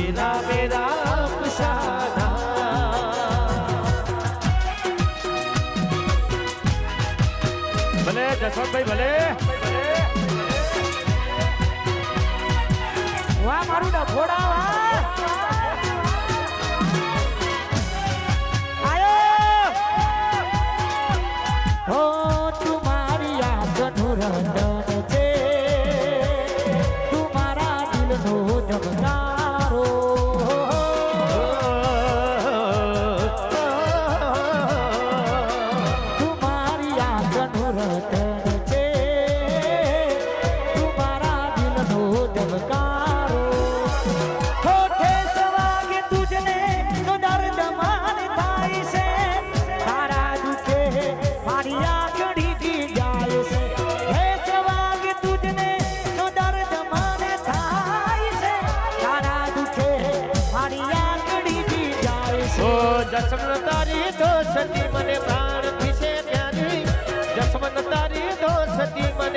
तेरा मेरा अफसाना ભલે જસવંતભાઈ ભલે વાહ મારું ડફોડા વાહ આયો હો તુમારી આંખનું રંજન છે રતન છે. દિલનો તો મારી જાય છે. હે સવાગે તુજને તો દર્દ માન થાય છે. તારા દુખે મારી આંખડી જસમન તારી દોસ્તી મને પ્રાણથી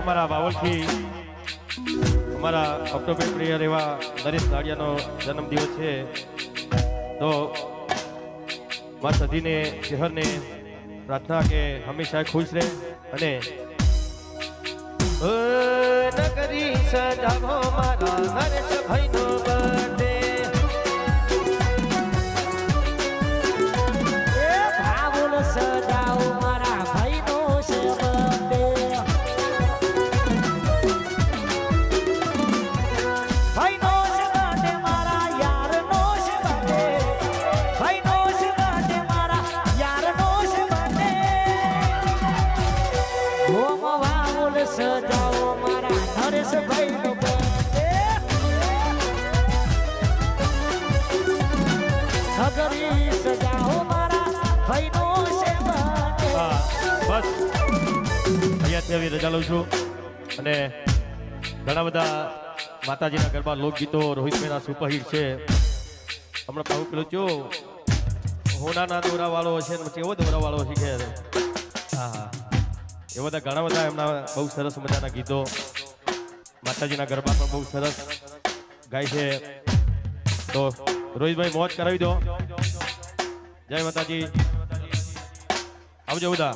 અમારા બાવલથી અમારા ઓક્ટોબર પ્રિયર એવા નરેશ નાડિયાનો જન્મદિવસ છે. તો મા સધીને શહેરને પ્રાર્થના કે હંમેશા ખુશ રહે અને નગરી સજાવો મારા હર્ષ ભાઈનો મારા મારા છે હા બસ અહીંયાથી આવી રજા લઉં છું અને ઘણા બધા માતાજીના ગરબા લોકગીતો રોહિતભાઈના સુપરહિટ છે હમણાં ભાવ પેલો જો હોનાના દોરા વાળો હશે ને પછી એવો દોરા વાળો શીખે છે હા હા એ બધા ઘણા બધા એમના બહુ સરસ મજાના ગીતો. માતાજીના ગરબા પણ બહુ સરસ ગાય છે. તો રોહિતભાઈ, મોજ કરાવી દો. જય માતાજી. આવજો બધા.